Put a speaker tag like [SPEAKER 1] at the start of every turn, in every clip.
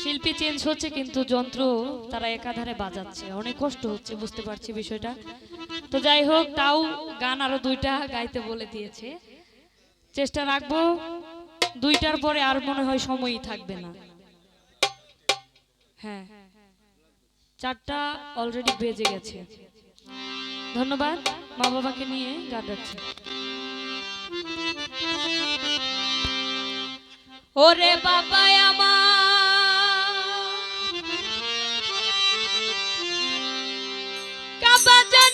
[SPEAKER 1] শিল্পী চেঞ্জ হচ্ছে, কিন্তু যন্ত্র তারা একাধারে বাজাচ্ছে। অনেক কষ্ট হচ্ছে, বুঝতে পারছি বিষয়টা। তো যাই হোক, তাও গান আরও দুইটা গাইতে বলে দিয়েছে। চেষ্টা রাখব, দুইটার পরে আর মনে হয় সময়ই থাকবে না। হ্যাঁ চারটা অলরেডি বেজে গেছে। ধন্যবাদ, মা বাবাকে নিয়ে গান রাখছি ওরে বাবা Sunday.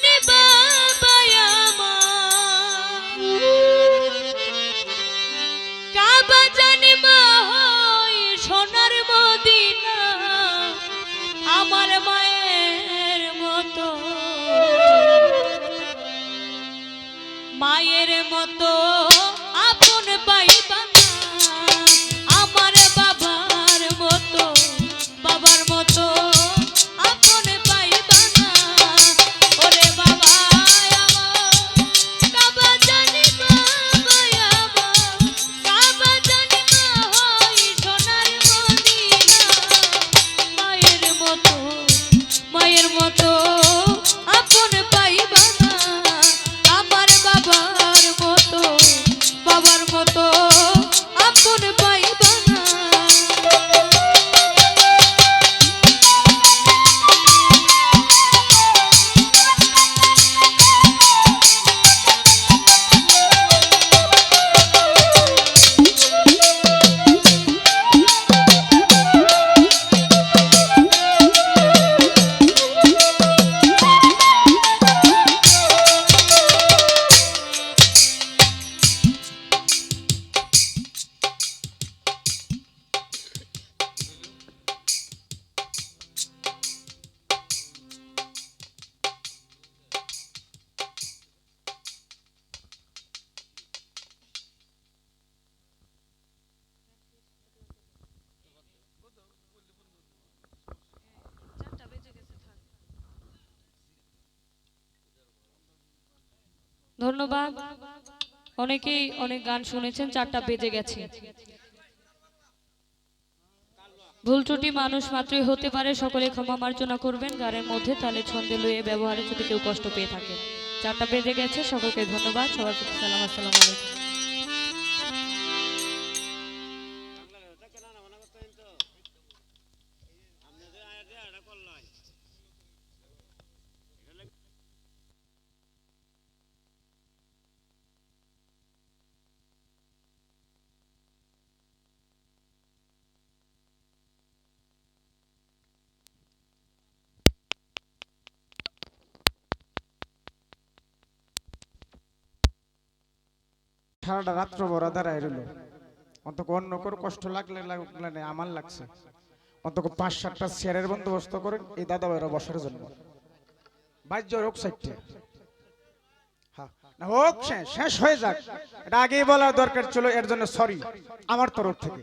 [SPEAKER 1] ধন্যবাদ। অনেকেই অনেক গান শুনেছেন, চারটা বেজে গেছে। ভুল ত্রুটি মানুষ মাত্রই হতে পারে, সকলে ক্ষমা মার্জনা করবেন। গানের মধ্যে তালে ছন্দে লয়ে ব্যবহারে যদি কেউ কষ্ট পেয়ে থাকে। চারটা বেজে গেছে, সকলকে ধন্যবাদ। সবার সালাম, আসসালামু আলাইকুম।
[SPEAKER 2] সারাটা রাত্র বড় দাঁড়ায় রইল। অন্তক অন্য করে কষ্ট লাগলে লাগলে আমার লাগছে। অন্তক পাঁচ সাতটা চেয়ারের বন্দোবস্ত করেন এই দাদা ভাইরা বসার জন্য। বাহ্য হ্যাঁ না হোক শেষ হয়ে যাক। এটা আগেই বলার দরকার ছিল, এর জন্য সরি আমার তরফ থেকে।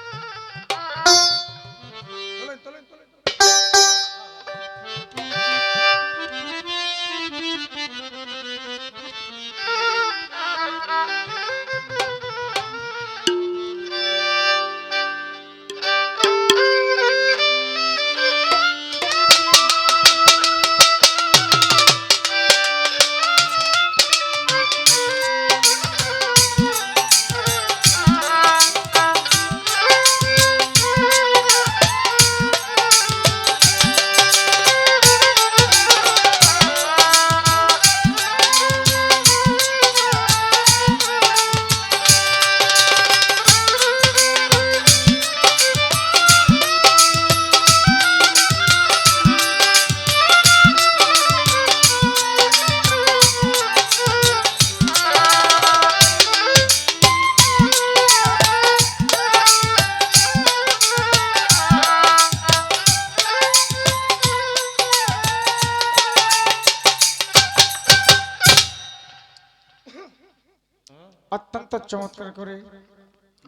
[SPEAKER 2] চমৎকার করে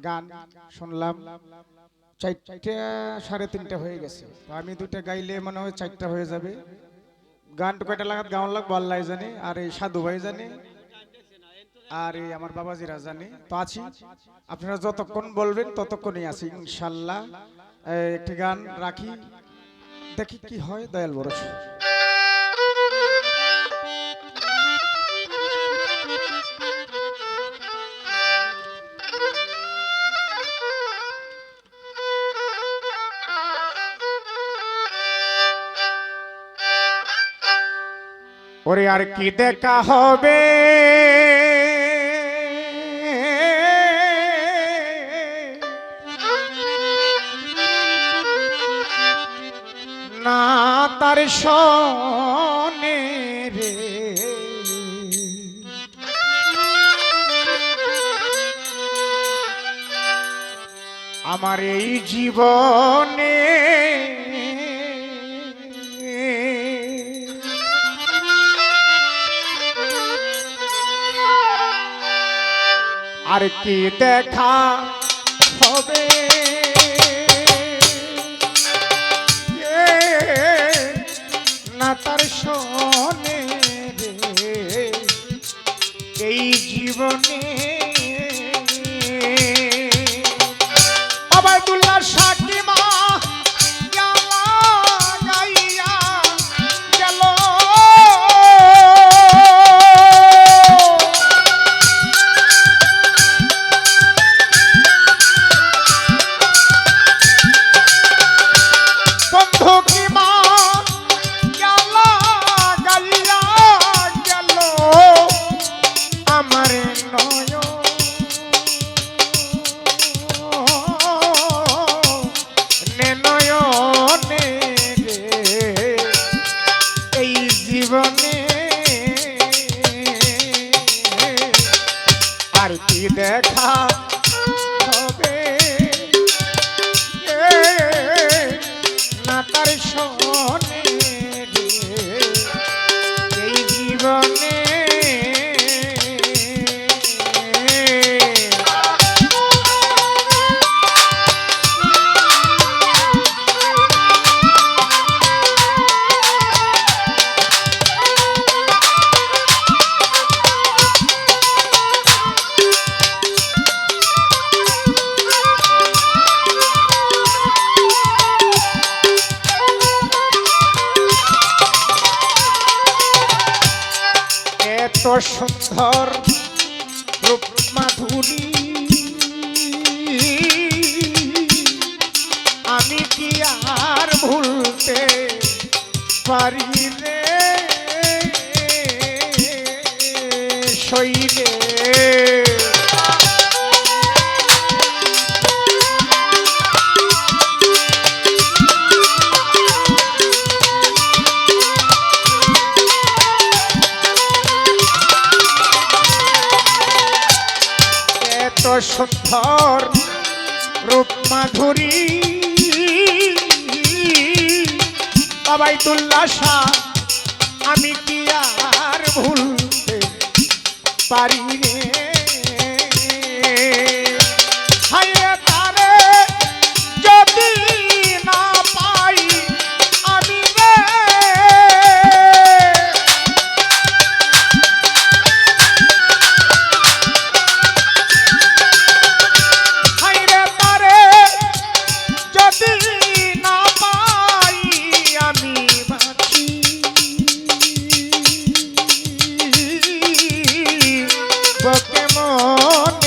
[SPEAKER 2] গান শুনলাম। চারটা সাড়ে তিনটা হয়ে গেছে। আমি দুটা গাইলে মনে হয় চারটা হয়ে যাবে। গানটা কয়টা লাগাত গাওয়ান লাগবো, আল্লাহ জানে। আর এই সাধু ভাই জানে। আর এই আমার বাবাজিরা জানে। তো আছি। আপনারা যতক্ষণ বলবেন ততক্ষণই আছি, ইনশাল্লাহ। একটি গান রাখি। দেখি কি হয়, দয়াল বরস ওরে আর কি দেখা হবে? না তার সনে রে। আমার এই জীবনে আর কি দেখা হবে? না তার সনে এই জীবনে দেখা হবে না তার শোনে সুন্দর মাধুরী। আমি কি আর ভুলতে পারি? বাবাই তুল্লাসা বকে মন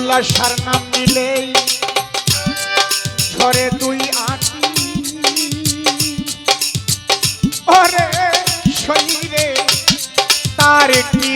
[SPEAKER 2] আবদুল্লাহ সার নাম নিলে ঘরে তুই আঁটি অরে শরীরে তার কি